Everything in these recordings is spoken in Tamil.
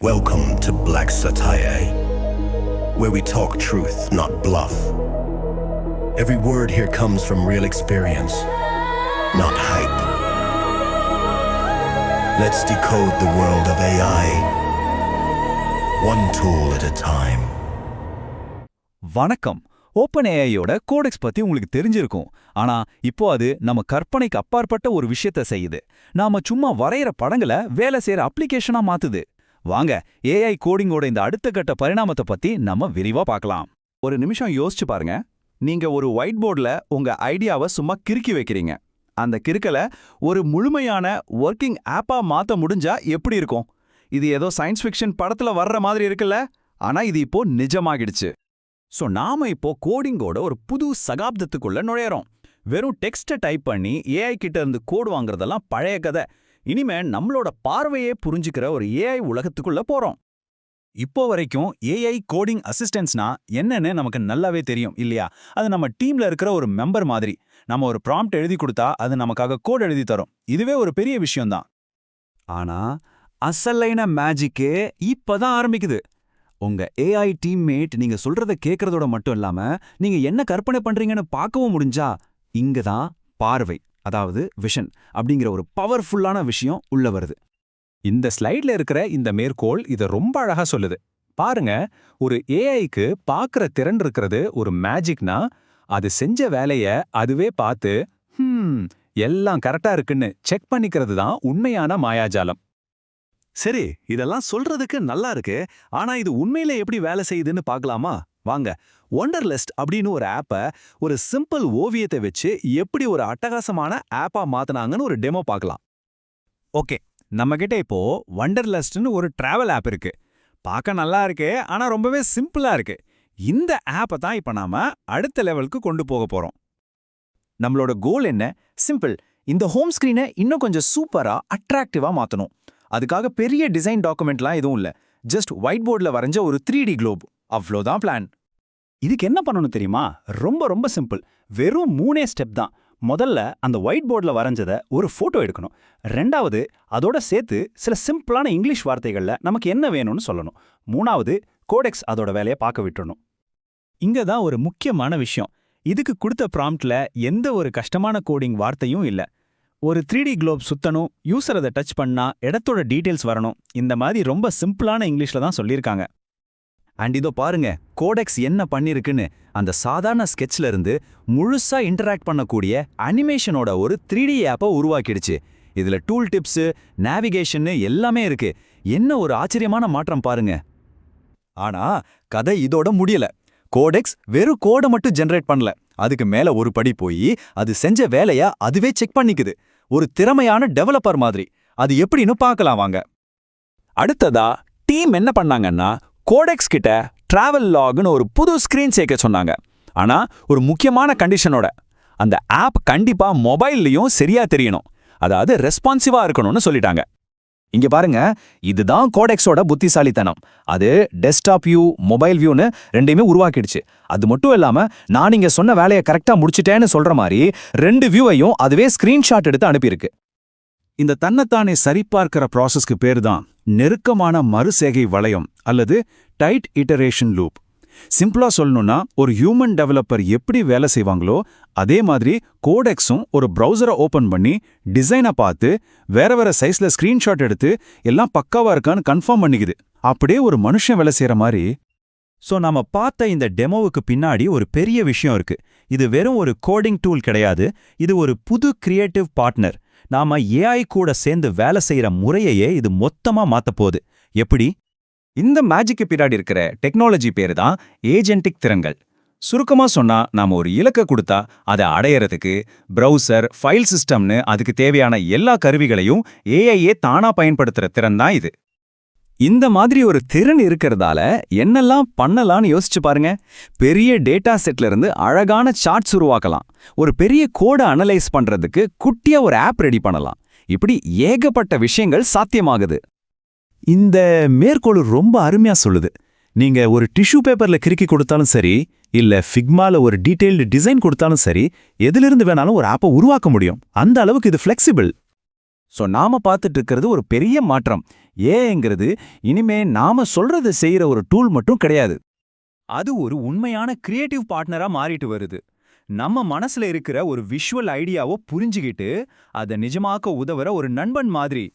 Welcome to Black Satire, where we talk truth, not bluff. Every word here comes from real experience, not hype. Let's decode the world of AI, one tool at a time. வணக்கம் ஓப்பன் ஏஐயோட கோடெக்ஸ் பத்தி உங்களுக்கு தெரிஞ்சிருக்கும் ஆனா இப்போ அது நம்ம கற்பனைக்கு அப்பாற்பட்ட ஒரு விஷயத்த செய்யுது நாம சும்மா வரைகிற படங்களை வேலை செய்யற அப்ளிகேஷனா மாத்துது வாங்க ஏஐ கோடிங்கோட இந்த அடுத்த கட்ட பரிணாமத்தை பத்தி நம்ம விரிவா பார்க்கலாம். ஒரு நிமிஷம் யோசிச்சு பாருங்க. நீங்க ஒரு ஒயிட் போர்டில் உங்க ஐடியாவை சும்மா கிறுக்கி வைக்கிறீங்க. அந்த கிறுக்கலை ஒரு முழுமையான ஒர்க்கிங் ஆப்பா மாத்த முடிஞ்சா எப்படி இருக்கும்? இது ஏதோ சயின்ஸ் ஃபிக்ஷன் படத்துல வர்ற மாதிரி இருக்குல்ல? ஆனா இது இப்போ நிஜமாகிடுச்சு. ஸோ நாம இப்போ கோடிங்கோட ஒரு புது சகாப்தத்துக்குள்ள நுழையறோம். வெறும் டெக்ஸ்ட்டை டைப் பண்ணி ஏஐ கிட்ட இருந்து கோடு வாங்குறதெல்லாம் பழைய கதை. இனிமே நம்மளோட பார்வையே புரிஞ்சுக்கிற ஒரு ஏஐ உலகத்துக்குள்ள போறோம். இப்போ வரைக்கும் ஏஐ கோடிங் அசிஸ்டன்ஸ்னா என்னன்னு நமக்கு நல்லாவே தெரியும் இல்லையா? அது நம்ம டீம்ல இருக்கிற ஒரு மெம்பர் மாதிரி. நம்ம ஒரு ப்ராம்ப்ட் எழுதி கொடுத்தா அது நமக்காக கோட் எழுதி தரும். இதுவே ஒரு பெரிய விஷயம்தான். ஆனா அசலைன மேஜிக்கே இப்பதான் ஆரம்பிக்குது. உங்க ஏஐ டீம்மேட் நீங்க சொல்றத கேட்கறதோட மட்டும் இல்லாம நீங்க என்ன கற்பனை பண்றீங்கன்னு பார்க்கவும் முடிஞ்சா இங்க தான் பார்வை. அதாவது விஷன் அப்படிங்கிற ஒரு பவர்ஃபுல்லான விஷயம் உள்ள வருது. இந்த ஸ்லைட்ல இருக்கிற இந்த மேற்கோள் இத ரொம்ப அழகா சொல்லுது. பாருங்க ஒரு ஏஐக்கு பார்க்குற திறன் இருக்கிறது ஒரு மேஜிக்னா அது செஞ்ச வேலைய அதுவே பார்த்து ஹம் எல்லாம் கரெக்டா இருக்குன்னு செக் பண்ணிக்கிறது தான் உண்மையான மாயாஜாலம். சரி இதெல்லாம் சொல்றதுக்கு நல்லா இருக்கு ஆனா இது உண்மையில எப்படி வேலை செய்யுதுன்னு பார்க்கலாமா? வாங்க. ஒண்டர்லிஸ்ட் அப்படின்னு ஒரு ஆப்பை ஒரு சிம்பிள் ஓவியத்தை வச்சு எப்படி ஒரு அட்டகாசமான ஆப்பா மாத்துனாங்கன்னு ஒரு டெமோ பார்க்கலாம். ஓகே நம்மகிட்ட இப்போ வண்டர்லிஸ்ட்னு ஒரு டிராவல் ஆப் இருக்கு. பார்க்க நல்லா இருக்கு ஆனா ரொம்பவே சிம்பிளா இருக்கு. இந்த ஆப்பை தான் இப்போ நாம அடுத்த லெவலுக்கு கொண்டு போக போறோம். நம்மளோட கோல் என்ன? சிம்பிள் இந்த ஹோம் ஸ்க்ரீனை இன்னும் கொஞ்சம் சூப்பரா அட்ராக்டிவா மாத்தணும். அதுக்காக பெரிய டிசைன் டாக்குமெண்ட்லாம் எதுவும் இல்ல. ஜஸ்ட் ஒயிட் போர்டில் வரைஞ்ச ஒரு த்ரீ டி குளோப் அவ்வளோதான் பிளான் இதுக்கு என்ன பண்ணணும் தெரியுமா? ரொம்ப ரொம்ப சிம்பிள். வெறும் மூணே ஸ்டெப் தான். முதல்ல அந்த ஒயிட் போர்டில் வரைஞ்சதை ஒரு ஃபோட்டோ எடுக்கணும். ரெண்டாவது அதோட சேர்த்து சில சிம்பிளான இங்கிலீஷ் வார்த்தைகளில் நமக்கு என்ன வேணும்னு சொல்லணும். மூணாவது கோடெக்ஸ் அதோட வேலையை பார்க்க விட்டுணும் இங்க தான் ஒரு முக்கியமான விஷயம். இதுக்கு கொடுத்த ப்ராம்ப்ட்ல எந்த ஒரு கஷ்டமான கோடிங் வார்த்தையும் இல்ல. ஒரு த்ரீ டி குளோப் சுத்தணும் யூசர் அதை டச் பண்ணா இடத்தோட டீட்டெயில்ஸ் வரணும். இந்த மாதிரி ரொம்ப சிம்பிளான இங்கிலீஷ்ல தான் சொல்லியிருக்காங்க. அண்ட் இதோ பாருங்க கோடெக்ஸ் என்ன பண்ணிருக்குன்னு. அந்த சாதாரண ஸ்கெட்ச்ல இருந்து முழுசா இன்டராக்ட் பண்ணக்கூடிய அனிமேஷனோட ஒரு த்ரீ டி ஆப்பை உருவாக்கிடுச்சு. இதுல டூல் டிப்ஸ் நேவிகேஷன் எல்லாமே இருக்கு. என்ன ஒரு ஆச்சரியமான மாற்றம் பாருங்க. ஆனா கதை இதோட முடியல. கோடெக்ஸ் வெறும் கோடை மட்டும் ஜென்ரேட் பண்ணல. அதுக்கு மேல ஒரு படி போய் அது செஞ்ச வேலையா அதுவே செக் பண்ணிக்குது. ஒரு திறமையான டெவலப்பர் மாதிரி. அது எப்படின்னு பார்க்கலாம் வாங்க. அடுத்ததா டீம் என்ன பண்ணாங்கன்னா கோடெக்ஸ் கிட்ட டிராவல் லாக்னு ஒரு புது ஸ்கிரீன் சேர்க்க சொன்னாங்க. ஆனா ஒரு முக்கியமான கண்டிஷனோட அந்த ஆப் கண்டிப்பா மொபைல்லையும் சரியா தெரியணும். அதாவது ரெஸ்பான்சிவா இருக்கணும்னு சொல்லிட்டாங்க. இங்க பாருங்க இதுதான் கோடெக்ஸோட புத்திசாலித்தனம். அது டெஸ்க்டாப் வியூ மொபைல் வியூன்னு ரெண்டையுமே உருவாக்கிடுச்சு. அது மட்டும் இல்லாம நான் நீங்க சொன்ன வேலையை கரெக்டா முடிச்சிட்டேன்னு சொல்ற மாதிரி ரெண்டு வியூவையும் அதுவே ஸ்கிரீன்ஷாட் எடுத்து அனுப்பியிருக்கு. இந்த தன்னைத்தானே சரிபார்க்கிற ப்ராசஸ்க்கு பேர் தான் நெருக்கமான மறுசேகை வளையம் அல்லது டைட் இட்டரேஷன் லூப் சிம்பிளா சொல்லணும்னா ஒரு ஹியூமன் டெவலப்பர் எப்படி வேலை செய்வாங்களோ அதே மாதிரி கோடெக்ஸும் ஒரு ப்ரௌசரை ஓபன் பண்ணி டிசைனை பார்த்து வேற வேற சைஸ்ல ஸ்கிரீன்ஷாட் எடுத்து எல்லாம் பக்காவா இருக்கான்னு கன்ஃபார்ம் பண்ணிக்குது. அப்படியே ஒரு மனுஷன் வேலை செய்யற மாதிரி. சோ நாம பார்த்த இந்த டெமோவுக்கு பின்னாடி ஒரு பெரிய விஷயம் இருக்கு. இது வெறும் ஒரு கோடிங் டூல் கிடையாது. இது ஒரு புது கிரியேட்டிவ் பார்ட்னர் நாம ஏஐ கூட சேர்ந்து வேலை செய்யற முறையையே இது மொத்தமா மாத்தப் போகுது. எப்படி? இந்த மேஜிக்கு பின்னாடி இருக்கிற டெக்னாலஜி பேரு தான் ஏஜென்டிக் திறன்கள். சுருக்கமா சொன்னா நாம ஒரு இலக்க கொடுத்தா அதை அடையறதுக்கு ப்ரௌசர் ஃபைல் சிஸ்டம்னு அதுக்கு தேவையான எல்லா கருவிகளையும் ஏஐயே தானா பயன்படுத்துற திறன் தான் இது. இந்த மாதிரி ஒரு திறன் இருக்கிறதால என்னெல்லாம் பண்ணலாம்னு யோசிச்சு பாருங்க. பெரிய டேட்டா செட்ல இருந்து அழகான சார்ட்ஸ் உருவாக்கலாம். ஒரு பெரிய கோடை அனலைஸ் பண்றதுக்கு குட்டியா ஒரு ஆப் ரெடி பண்ணலாம். இப்படி ஏகப்பட்ட விஷயங்கள் சாத்தியமாகுது. இந்த மேற்கோள் ரொம்ப அருமையா சொல்லுது. நீங்க ஒரு டிஷ்யூ பேப்பர்ல கிறுக்கி கொடுத்தாலும் சரி இல்ல ஃபிக்மால ஒரு டீடைல்டு டிசைன் கொடுத்தாலும் சரி எதிலிருந்து வேணாலும் ஒரு ஆப்பை உருவாக்க முடியும். அந்த அளவுக்கு இது ஃபிளெக்சிபிள் ஸோ நாம பார்த்துட்டு இருக்கிறது ஒரு பெரிய மாற்றம். ஏங்கிறது இனிமே நாம சொல்றத செய்யற ஒரு டூல் மட்டும் கிடையாது. அது ஒரு உண்மையான கிரியேட்டிவ் பார்ட்னரா மாறிட்டு வருது. நம்ம மனசுல இருக்கிற ஒரு விஷுவல் ஐடியாவோ புரிஞ்சுகிட்டு அதை நிஜமாக்க உதவுற ஒரு நண்பன் மாதிரி.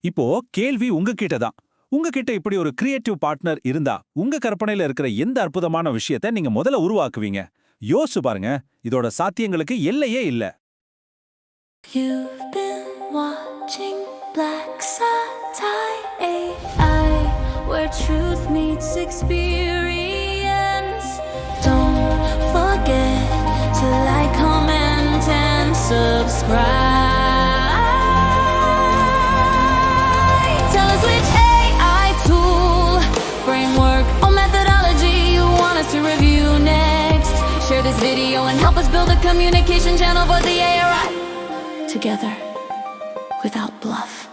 இப்போ கேள்வி உங்ககிட்ட தான். உங்ககிட்ட இப்படி ஒரு கிரியேட்டிவ் பார்ட்னர் இருந்தா உங்க கற்பனையில இருக்கிற எந்த அற்புதமான விஷயத்தை நீங்க முதல்ல உருவாக்குவீங்க? யோசிச்சு பாருங்க. இதோட சாத்தியங்களுக்கு எல்லையே இல்ல. You've been watching Black to review next. Share this video and help us build a communication channel for the ARI together without bluff.